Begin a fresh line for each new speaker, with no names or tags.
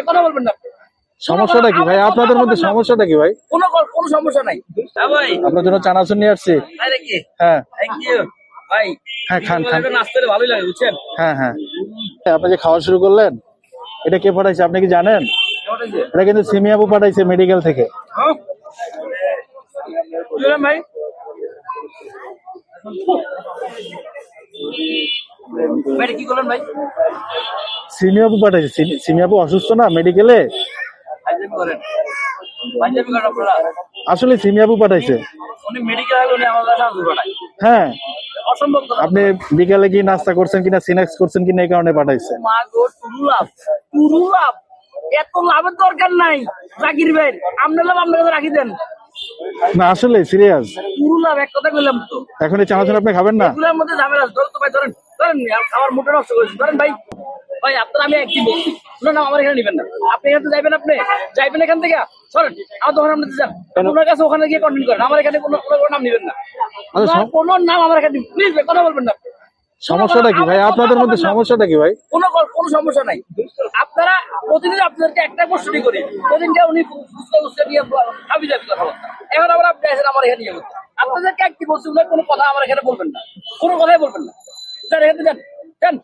কথা বলবেন না
সমস্যাটা কি ভাই? আপনাদের মধ্যে সমস্যাটা কি ভাই?
কোনো কোনো সমস্যা নাই। হ্যাঁ ভাই।
আপনার জন্য চানাচুর নিয়ে আসছি। হ্যাঁ।
থ্যাংক ইউ ভাই
হ্যাঁ, খান, খান।
নাচতে ভালোই লাগে বুঝছেন?
হ্যাঁ হ্যাঁ। আপনি যে খাওয়া শুরু করলেন এটা কে পাঠাইছে আপনি কি জানেন? এটা কিন্তু সিমি আপু পাঠাইছে মেডিকেল থেকে।
হ্যাঁ? ভাই? ভাই কি করলেন ভাই?
সিমি আপু পাঠাইছে। সিমি- সিমি অসুস্থ না মেডিকেলে আসলে সিমি আপু পাঠাইছে। হ্যাঁ। আপনি বিকালে কি নাস্তা করছেন কিনা সিনাক্স করছেন কিনা এই কারণে পাঠাইছে।
এত লাভের দরকার নাই জাকির ভাই আপনার লাভ আপনার কাছে রাখি দেন।
না আসলে সিরিয়াস
টুরু লাভ এক কথা তো।
এখন এই চানাচুর আপনি খাবেন না?
এগুলোর মধ্যে ঝামেলা। ধরেন তো ভাই ধরেন ধরেন আর মোটা নষ্ট করেছেন ধরেন ভাই ভাই আপনার আমি একদিন বলছি। না না আমার এখানে নিবেন না। আপনি এখান যাইবেন আপনি? যাইবেন এখান থেকে? সরেন আমার দোকান আপনি যান। ওনার কাছে ওখানে গিয়ে কন্টিনিউ করেন। আমার এখানে কোনো কোনো নাম নিবেন না।
আচ্ছা,
কোনো নাম আমার এখানে প্লিজ কথা বলবেন না
সমস্যাটা কি ভাই? আপনাদের মধ্যে সমস্যাটা কি ভাই?
কোনো কোনো সমস্যা নাই। আপনারা প্রতিদিন আপনাদেরকে একটা কোশ্চেনই করি। প্রতিদিনকে উনি বুঝতে বুঝতে নিয়ে ভাবি যাবে কথাবার্তা এখন আবার আপনি আসেন আমার এখানে নিয়ে আপনাদেরকে একটি বস্তু কোনো কথা আমার এখানে বলবেন না। কোনো কথাই বলবেন না। যান এখানে যান। যান।